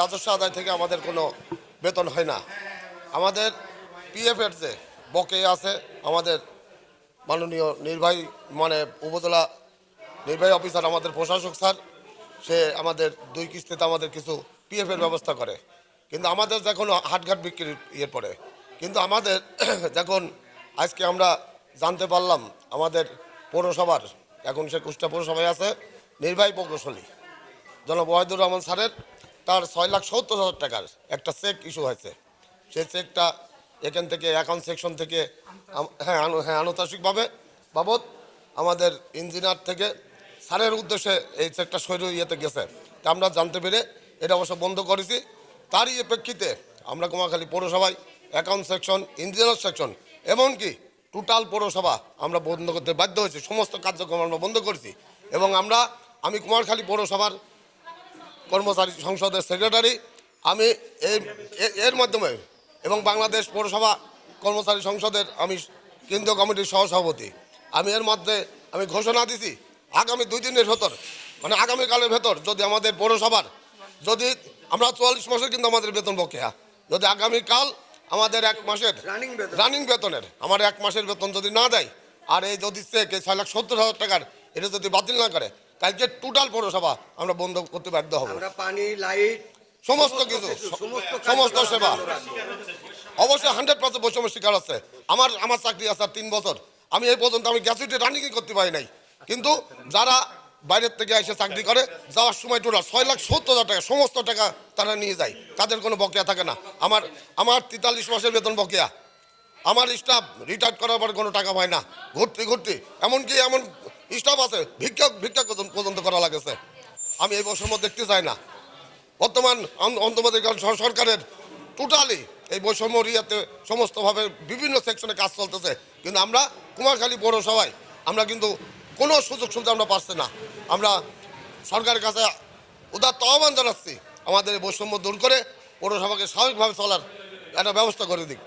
রাজস্ব আদায় থেকে আমাদের কোনো বেতন হয় না। আমাদের পিএফের যে বকে আছে, আমাদের মাননীয় নির্বাহী মানে উপজেলা নির্বাহী অফিসার আমাদের প্রশাসক স্যার, সে আমাদের দুই কিস্তিতে আমাদের কিছু পিএফের ব্যবস্থা করে। কিন্তু আমাদের যখন হাটঘাট বিক্রির ইয়ে পড়ে কিন্তু আমাদের যখন আজকে আমরা জানতে পারলাম, আমাদের পৌরসভার, এখন সে কুষ্টা পৌরসভায় আছে, নির্বাহী প্রকৌশলী জনাব ওয়াহিদুর রহমান স্যারের তার ছয় লাখ সত্তর হাজার টাকার একটা চেক ইস্যু হয়েছে। সেই চেকটা এখান থেকে অ্যাকাউন্ট সেকশন থেকে হ্যাঁ হ্যাঁ আনুতাসিকভাবে বাবদ আমাদের ইঞ্জিনিয়ার থেকে স্যারের উদ্দেশ্যে এই চেকটা সৈর ইয়েতে গেছে। তা আমরা জানতে পেরে এটা অবশ্য বন্ধ করেছি। তারই প্রেক্ষিতে আমরা কুমাখালী পৌরসভায় অ্যাকাউন্ট সেকশন ইঞ্জিনিয়ার সেকশন এমনকি টোটাল পৌরসভা আমরা বন্ধ করতে বাধ্য হয়েছি। সমস্ত কার্যক্রম আমরা বন্ধ করেছি এবং আমরা, আমি কুমারখালী পৌরসভার কর্মচারী সংসদের সেক্রেটারি আমি এই এর মাধ্যমে এবং বাংলাদেশ পৌরসভা কর্মচারী সংসদের আমি কেন্দ্রীয় কমিটির সহসভাপতি আমি এর মধ্যে আমি ঘোষণা দিছি আগামী দুই দিনের ভেতর মানে আগামীকালের ভেতর যদি আমাদের পৌরসভার যদি আমরা চুয়াল্লিশ মাসের কিন্তু আমাদের বেতন বকেয়া যদি আগামীকাল আমাদের এক মাসের। রানিং বেতনের আমার এক মাসের বেতন যদি না দেয় আর এই যদি চেক এই ছয় লাখ সত্তর হাজার টাকার এটা যদি বাতিল না করে কালকে টোটাল পৌরসভা আমরা বন্ধ করতে বাধ্য হব। আমরা পানি লাইট সমস্ত কিছু সমস্ত সেবা। অবশ্যই হান্ড্রেড পার্সেন্ট বৈষম্য শিকার আছে। আমার আমার চাকরি আছে তিন বছর। আমি এই পর্যন্ত আমি গ্যাসুইটি রানিং করতে পারি নাই। কিন্তু যারা বাইরের থেকে এসে চাকরি করে যাওয়ার সময় টোটাল ছয় লাখ সত্তর হাজার টাকা সমস্ত টাকা তারা নিয়ে যায়। তাদের কোনো বকেয়া থাকে না। আমার আমার তেতাল্লিশ মাসের বেতন বকেয়া। আমার স্টাফ রিটায়ার করার পর কোনো টাকা পায় না। ঘুরতে ঘুরতে। এমনকি এমন স্টাফ আছে ভিক্ষা ভিক্ষা পর্যন্ত করা লাগেছে। আমি এই বৈষম্য দেখতে চাই না। বর্তমান অন- সরকারের টোটালি এই বৈষম্য রিয়াতে সমস্তভাবে বিভিন্ন সেকশনে কাজ চলতেছে। কিন্তু আমরা কুমারখালী পৌরসভায় আমরা কিন্তু কোনো সুযোগ সুবিধা আমরা পাচ্ছি না। আমরা সরকারের কাছে উদাত্ত আহ্বান জানাচ্ছি আমাদের বৈষম্য দূর করে পৌরসভাকে স্বাভাবিকভাবে চলার একটা ব্যবস্থা করে দিক।